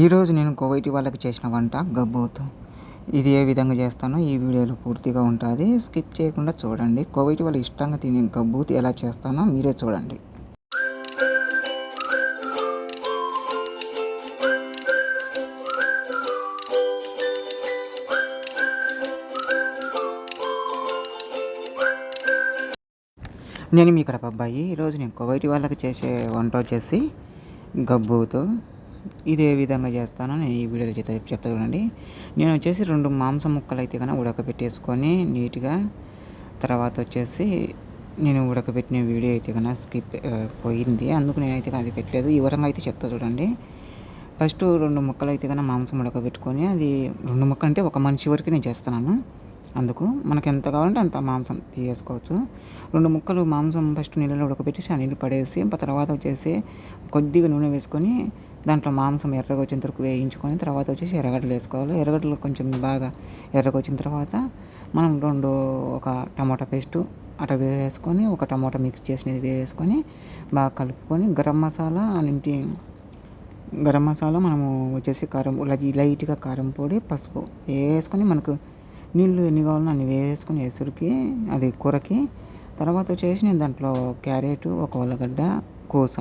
ఈరోజు నేను కువైటి వాళ్ళకి చేసిన వంట గబ్బూత్. ఇది ఏ విధంగా చేస్తానో ఈ వీడియోలో పూర్తిగా ఉంటుంది. స్కిప్ చేయకుండా చూడండి. కువైటీ వాళ్ళు ఇష్టంగా తినే గబ్బూత్ ఎలా చేస్తానో మీరే చూడండి. నేను మీ ఇక్కడ అబ్బాయి. ఈరోజు నేను కోవైటి వాళ్ళకి చేసే వంట వచ్చేసి గబ్బూతో. ఇదే విధంగా చేస్తాను. నేను ఈ వీడియోలో చెప్తా చెప్తా చూడండి. నేను వచ్చేసి రెండు మాంసం ముక్కలు అయితే కన్నా ఉడకబెట్టేసుకొని నీట్గా తర్వాత వచ్చేసి నేను ఉడకబెట్టిన వీడియో అయితే కన్నా స్కిప్ పోయింది. అందుకు నేనైతే అది పెట్టలేదు. వివరంగా అయితే చెప్తా చూడండి. ఫస్ట్ రెండు ముక్కలు అయితే కన్నా మాంసం ఉడకబెట్టుకొని అది రెండు ముక్కలు అంటే ఒక మనిషి వరకు నేను చేస్తున్నాను. అందుకు మనకు ఎంత కావాలంటే అంత మాంసం తీసేసుకోవచ్చు. రెండు ముక్కలు మాంసం ఫస్ట్ నీళ్ళలో ఉడకబెట్టేసి ఆ నీళ్ళు పడేసి తర్వాత వచ్చేసి కొద్దిగా నూనె వేసుకొని దాంట్లో మాంసం ఎర్రగా వచ్చేంత వరకు వేయించుకొని తర్వాత వచ్చేసి ఎర్రగడ్డలు వేసుకోవాలి. ఎర్రగడ్డలు కొంచెం బాగా ఎర్రగా వచ్చిన తర్వాత మనం రెండు ఒక టమాటా పేస్టు అట వేసుకొని ఒక టమాటా మిక్స్ చేసినది వేసుకొని బాగా కలుపుకొని గరం మసాలా అన్నింటి గరం మసాలా మనము వచ్చేసి కారం లైట్గా కారం పొడి పసుపు వేసుకొని మనకు నీళ్ళు ఎన్ని కావాలో అన్ని వేసుకుని ఎసురుకి అది కూరకి. తర్వాత వచ్చేసి నేను దాంట్లో క్యారెట్ ఒక ఉల్లగడ్డ కోస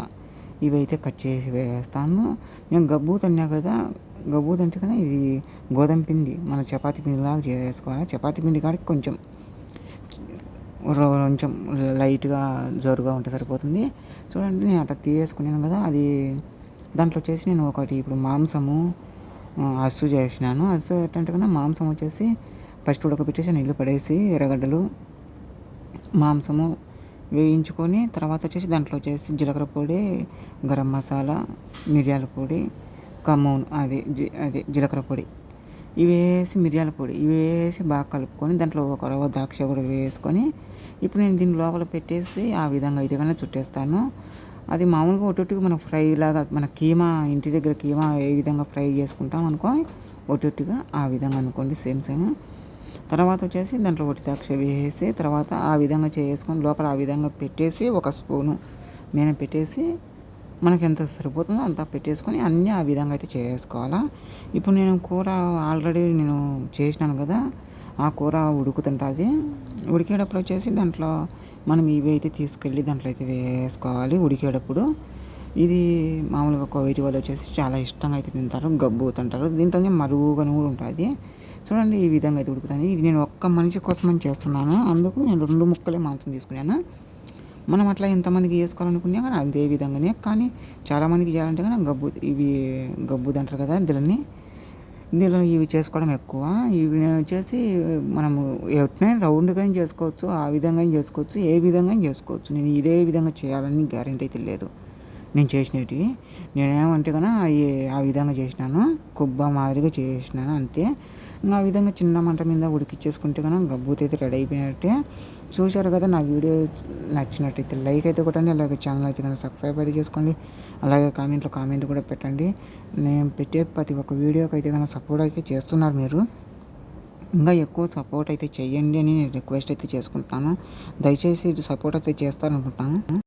ఇవైతే కట్ చేసి వేస్తాను. నేను గబ్బు తిన్నా కదా గబ్బు తింటే ఇది గోధుమ పిండి మన చపాతి పిండిలాగా చేసుకోవాలి. చపాతి పిండి కాడికి కొంచెం కొంచెం లైట్గా జోరుగా ఉంటే సరిపోతుంది. చూడండి నేను అట్లా తీసుకున్నాను కదా అది దాంట్లో వచ్చేసి నేను ఒకటి ఇప్పుడు మాంసము అస్సు చేసినాను. అస్సు ఎట్టంటే కన్నా మాంసం వచ్చేసి ఫస్ట్ ఉడకబెట్టేసి నీళ్ళు పడేసి ఎర్రగడ్డలు మాంసము వేయించుకొని తర్వాత వచ్చేసి దాంట్లో వచ్చేసి జీలకర్ర పొడి గరం మసాలా మిరియాల పొడి కమ్మూన్ అది అది జీలకర్ర పొడి. ఇవి వేసి మిరియాల పొడి ఇవి వేసి బాగా కలుపుకొని దాంట్లో ఒక రవ్వ ద్రాక్ష కూడా వేసుకొని ఇప్పుడు నేను దీని లోపల పెట్టేసి ఆ విధంగా అయితే కానీ చుట్టేస్తాను. అది మామూలుగా ఒట్టొట్టుకు మనం ఫ్రై లాగా మన కీమా ఇంటి దగ్గర కీమా ఏ విధంగా ఫ్రై చేసుకుంటాం అనుకో ఒట్టొట్టుగా ఆ విధంగా అనుకోండి సేమ్ సేమ్. తర్వాత వచ్చేసి దాంట్లో ఒకటి ద్రాక్ష వేసి తర్వాత ఆ విధంగా చేసుకొని లోపల ఆ విధంగా పెట్టేసి ఒక స్పూను నేను పెట్టేసి మనకి ఎంత సరిపోతుందో అంత పెట్టేసుకొని అన్నీ ఆ విధంగా అయితే చేసుకోవాలా. ఇప్పుడు నేను కూర ఆల్రెడీ నేను చేసినాను కదా ఆ కూర ఉడుకుతుంటుంది. ఉడికేటప్పుడు వచ్చేసి దాంట్లో మనం ఇవి అయితే తీసుకెళ్ళి దాంట్లో అయితే వేసుకోవాలి ఉడికేటప్పుడు. ఇది మామూలుగా కోవిటి వాళ్ళు వచ్చేసి చాలా ఇష్టంగా అయితే తింటారు గబ్బు తింటారు. దీంట్లోనే మరుగుగా కూడా ఉంటుంది. చూడండి ఈ విధంగా అయితే ఉడుకుతుంది. ఇది నేను ఒక్క మనిషి కోసమని చేస్తున్నాను. అందుకు నేను రెండు ముక్కలే మాంసం తీసుకున్నాను. మనం అట్లా ఎంతమందికి చేసుకోవాలనుకున్నా కానీ అదే విధంగానే. కానీ చాలామందికి చేయాలంటే కానీ గబ్బు ఇవి గబ్బుది అంటారు కదా దీనిని దీనిలో ఇవి చేసుకోవడం ఎక్కువ. ఇవి వచ్చేసి మనము ఎట్నే రౌండ్గా చేసుకోవచ్చు ఆ విధంగా చేసుకోవచ్చు ఏ విధంగా చేసుకోవచ్చు. నేను ఇదే విధంగా చేయాలని గ్యారంటీ అయితే లేదు. నేను చేసినవి. నేనేమంటే కన్నా ఆ విధంగా చేసినాను. కొబ్బ మాదిరిగా చేసినాను అంతే. ఆ విధంగా చిన్న మంట మీద ఉడికిచ్చేసుకుంటే కనుక గబ్బూత అయితే రెడీ అయిపోయినట్టే. చూశారు కదా నా వీడియో నచ్చినట్టయితే లైక్ అయితే కొట్టండి అలాగే ఛానల్ అయితే కనుక సబ్స్క్రైబ్ అయితే చేసుకోండి. అలాగే కామెంట్లో కామెంట్ కూడా పెట్టండి. నేను పెట్టే ప్రతి ఒక్క వీడియోకి అయితే కనుక సపోర్ట్ అయితే చేస్తున్నారు మీరు. ఇంకా ఎక్కువ సపోర్ట్ అయితే చేయండి అని నేను రిక్వెస్ట్ అయితే చేసుకుంటున్నాను. దయచేసి సపోర్ట్ అయితే చేస్తారనుకుంటున్నాను.